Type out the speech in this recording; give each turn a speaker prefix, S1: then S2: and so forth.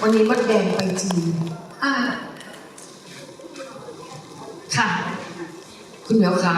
S1: วันนี้มดแดงไปจีน
S2: อ่าค่ะ
S1: คุณเหมียวคะ